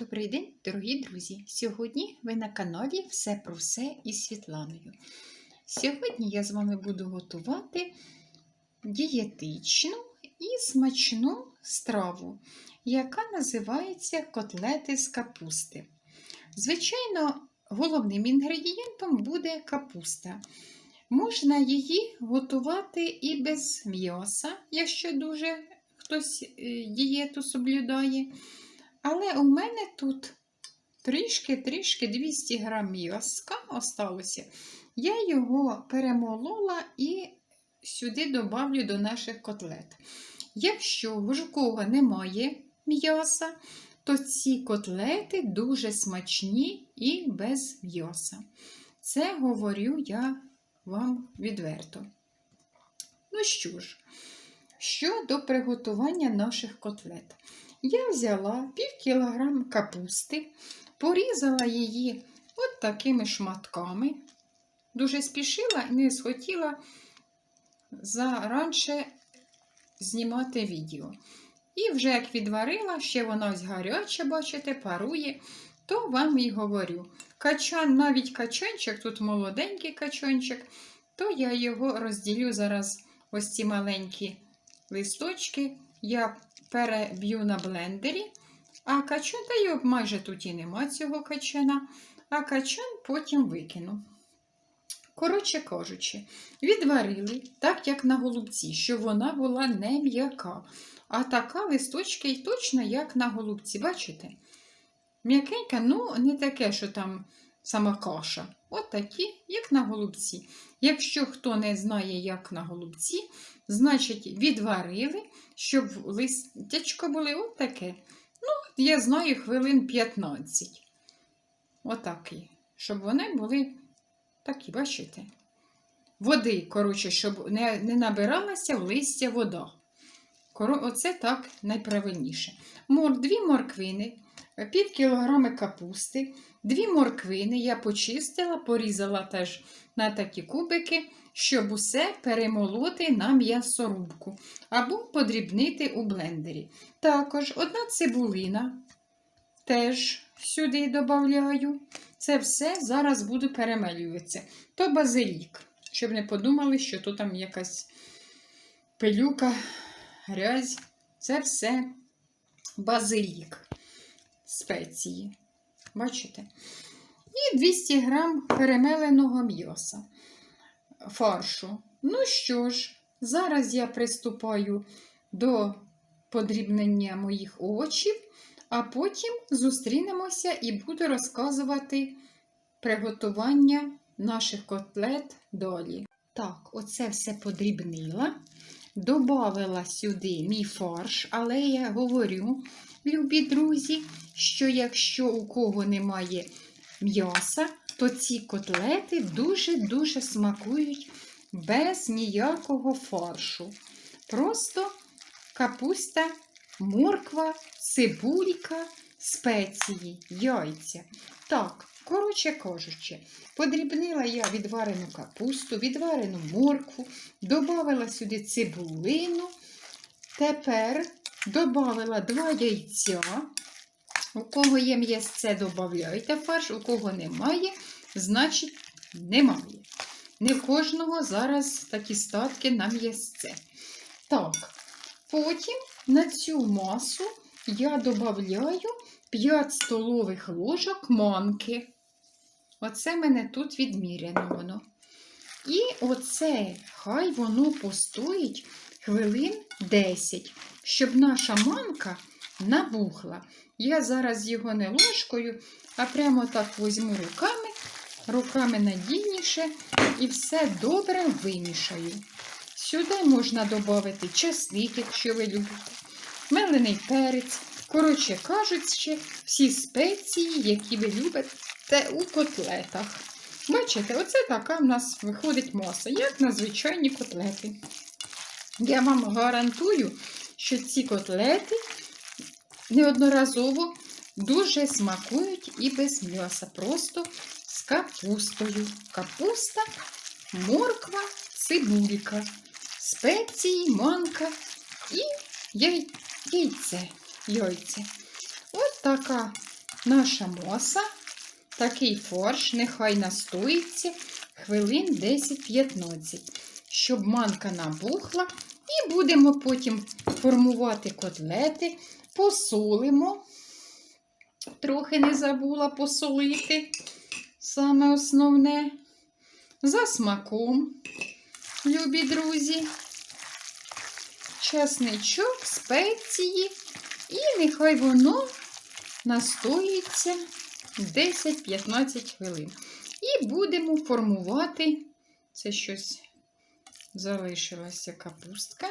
Добрий день, дорогі друзі! Сьогодні ви на каналі Все про все із Світланою. Сьогодні я з вами буду готувати дієтичну і смачну страву, яка називається котлети з капусти. Звичайно, головним інгредієнтом буде капуста. Можна її готувати і без м'яса, якщо дуже хтось е, дієту соблюдає. Але у мене тут трішки-трішки 200 грам м'язка осталося. Я його перемолола і сюди добавлю до наших котлет. Якщо кого немає м'яса, то ці котлети дуже смачні і без м'яса. Це говорю я вам відверто. Ну що ж, щодо приготування наших котлет. Я взяла пів кілограм капусти, порізала її от такими шматками. Дуже спішила і не схотіла заранше знімати відео. І вже як відварила, ще вона ось гаряча, бачите, парує, то вам і говорю. Качан, навіть качанчик, тут молоденький качанчик, то я його розділю зараз ось ці маленькі листочки. Я переб'ю на блендері, а качан, та й майже тут і нема цього качана, а качан потім викину. Коротше кажучи, відварили, так як на голубці, щоб вона була не м'яка. А така листочки й точно, як на голубці. Бачите? М'якенька, ну, не таке, що там сама каша. От такі, як на голубці. Якщо хто не знає, як на голубці, значить, відварили, щоб листячко були от таке. Ну, я знаю, хвилин 15. Отакі. Щоб вони були такі, бачите? Води, коротше, щоб не не набиралася в листя вода. Оце так найправильніше. Дві морквини, пів кілограми капусти, дві морквини я почистила, порізала теж на такі кубики, щоб усе перемолоти на м'ясорубку або подрібнити у блендері. Також одна цибулина теж сюди додаю. Це все зараз буду перемелюватися. То базилік, щоб не подумали, що то там якась пилюка, грязь. Це все базилік спеції. Бачите? І 200 грам перемеленого м'яса фаршу. Ну що ж, зараз я приступаю до подрібнення моїх овочів, а потім зустрінемося і буду розказувати приготування наших котлет долі. Так, оце все подрібнила. Добавила сюди мій фарш, але я говорю, любі друзі, що якщо у кого немає м'яса, то ці котлети дуже-дуже смакують без ніякого фаршу. Просто капуста, морква, цибулька, спеції, яйця. Так, коротше кажучи, подрібнила я відварену капусту, відварену моркву, додала сюди цибулину. Тепер додала два яйця. У кого є м'ясце, додавайте фарш, у кого немає, значить немає. Не в кожного зараз такі статки на м'ясце. Так, потім на цю масу я додаю 5 столових ложок манки. Оце мене тут відміряно воно. І оце хай воно постоїть хвилин 10, щоб наша манка набухла. Я зараз його не ложкою, а прямо так візьму руками, руками надійніше і все добре вимішаю. Сюди можна додати часник, якщо ви любите, мелений перець, коротше кажучи, всі спеції, які ви любите у котлетах. Бачите, оце така в нас виходить маса, як на звичайні котлети. Я вам гарантую, що ці котлети неодноразово дуже смакують і без м'яса. Просто з капустою. Капуста, морква, цибулька, спеції, манка і яйце. яйце. От така наша моса, такий фарш, нехай настоїться хвилин 10-15, щоб манка набухла. І будемо потім формувати котлети, посолимо. Трохи не забула посолити. Саме основне. За смаком, любі друзі. Чесничок, спеції. І нехай воно настоїться 10-15 хвилин. І будемо формувати. Це щось залишилася капустка.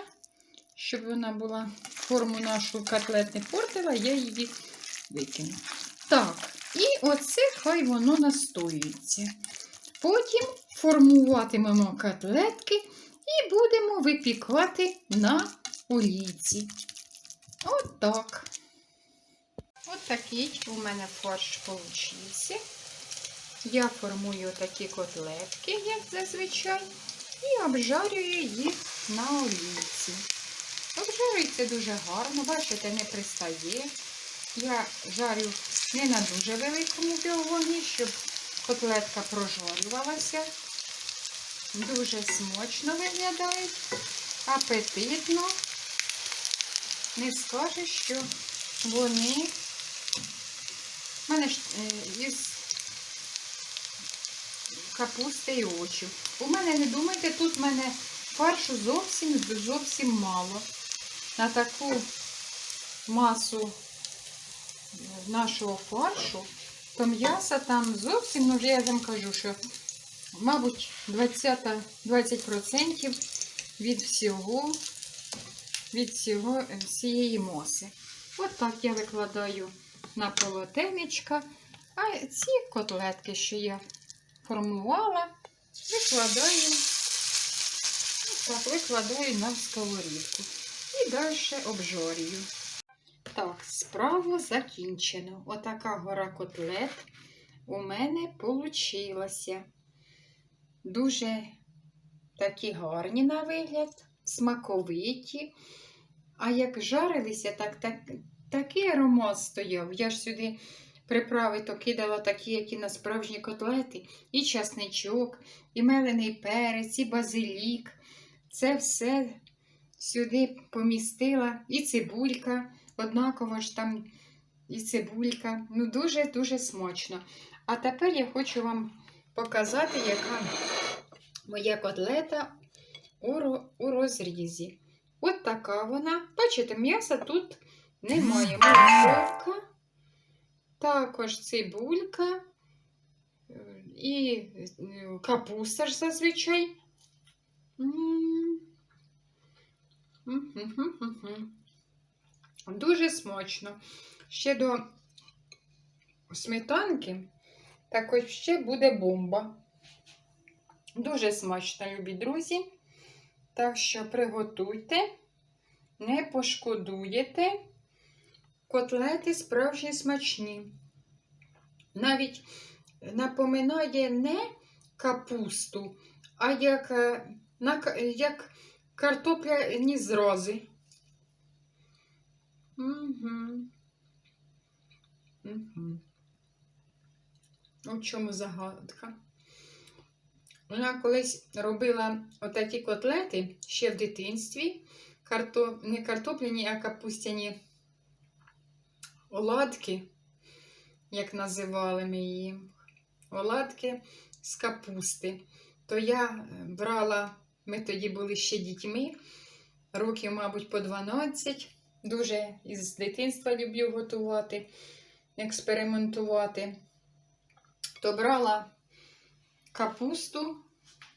Щоб вона була форму нашу котлет не портила, я її викину. Так, і оце хай воно настоюється. Потім формуватимемо котлетки і будемо випікати на олійці. Отак. От такий у мене фарш получився. Я формую такі котлетки, як зазвичай, і обжарюю їх на олійці. Обжарюється дуже гарно, бачите, не пристає. Я жарю не на дуже великому вогні, щоб котлетка прожарювалася. Дуже смачно виглядають, апетитно. Не скажеш, що вони в мене е, із капусти і очі. У мене, не думайте, тут в мене фаршу зовсім зовсім мало. На таку масу нашого фаршу, то м'яса там зовсім, ну вже я вам кажу, що, мабуть, 20, 20% від всього, від всього е, всієї моси. От так я викладаю на полотенечка. А ці котлетки, що я формувала, викладаю, так, викладаю на сковорідку. І далі обжорюю. Так, справа закінчено. Отака гора котлет у мене получилася. Дуже такі гарні на вигляд, смаковиті. А як жарилися, так, так такий аромат стояв. Я ж сюди приправи то кидала такі, як і на справжні котлети, і часничок, і мелений перець, і базилік. Це все сюди помістила, і цибулька, однаково ж там і цибулька. Ну, дуже-дуже смачно. А тепер я хочу вам показати, яка моя котлета у розрізі. От така вона. Бачите, м'яса тут немає. Морковка, також цибулька і капуста ж зазвичай. Дуже смачно. Ще до сметанки також ще буде бомба. Дуже смачно, любі друзі. Так що приготуйте, не пошкодуєте. Котлети справжні смачні. Навіть напоминає не капусту, а як, на, як картопляні зрази. Угу. Угу. У чому загадка? Вона колись робила отакі котлети ще в дитинстві. Карто... Не картопляні, а капустяні оладки, як називали ми її, оладки з капусти. То я брала, ми тоді були ще дітьми, років, мабуть, по 12. Дуже із дитинства люблю готувати, експериментувати. То брала капусту,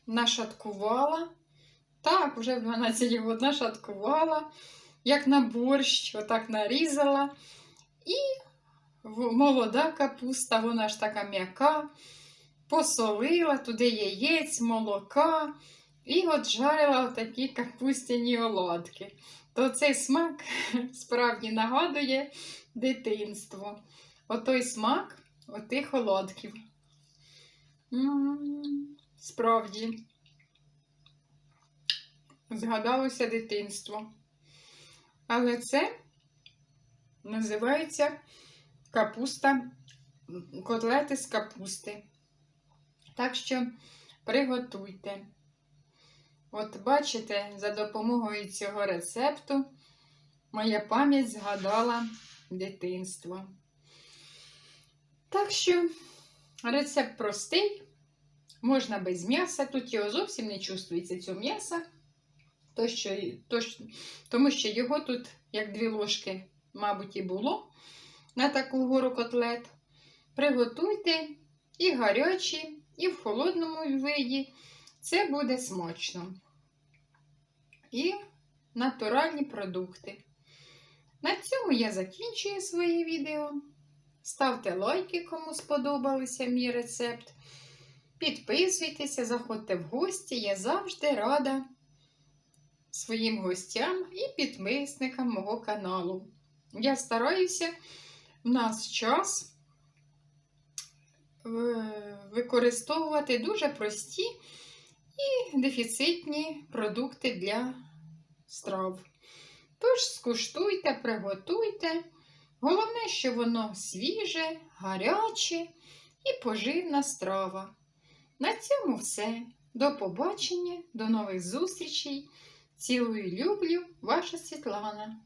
нашаткувала. Так, вже в 12 років нашаткувала, як на борщ, отак нарізала. І молода капуста, вона ж така м'яка, посолила туди яєць, молока і от жарила такі капустяні оладки. То цей смак справді нагадує дитинство. Отой смак отих оладків. Справді, згадалося дитинство. Але це називається капуста, котлети з капусти. Так що приготуйте. От бачите, за допомогою цього рецепту моя пам'ять згадала дитинство. Так що рецепт простий, можна без м'яса, тут його зовсім не чувствується цього м'яса, то, то, тому що його тут, як дві ложки, мабуть, і було на таку гору котлет. Приготуйте і гарячі, і в холодному виді. Це буде смачно. І натуральні продукти. На цьому я закінчую своє відео. Ставте лайки, кому сподобався мій рецепт. Підписуйтеся, заходьте в гості. Я завжди рада своїм гостям і підписникам мого каналу. Я стараюся в нас час е, використовувати дуже прості і дефіцитні продукти для страв. Тож скуштуйте, приготуйте. Головне, що воно свіже, гаряче і поживна страва. На цьому все. До побачення, до нових зустрічей. Цілую люблю, ваша Світлана.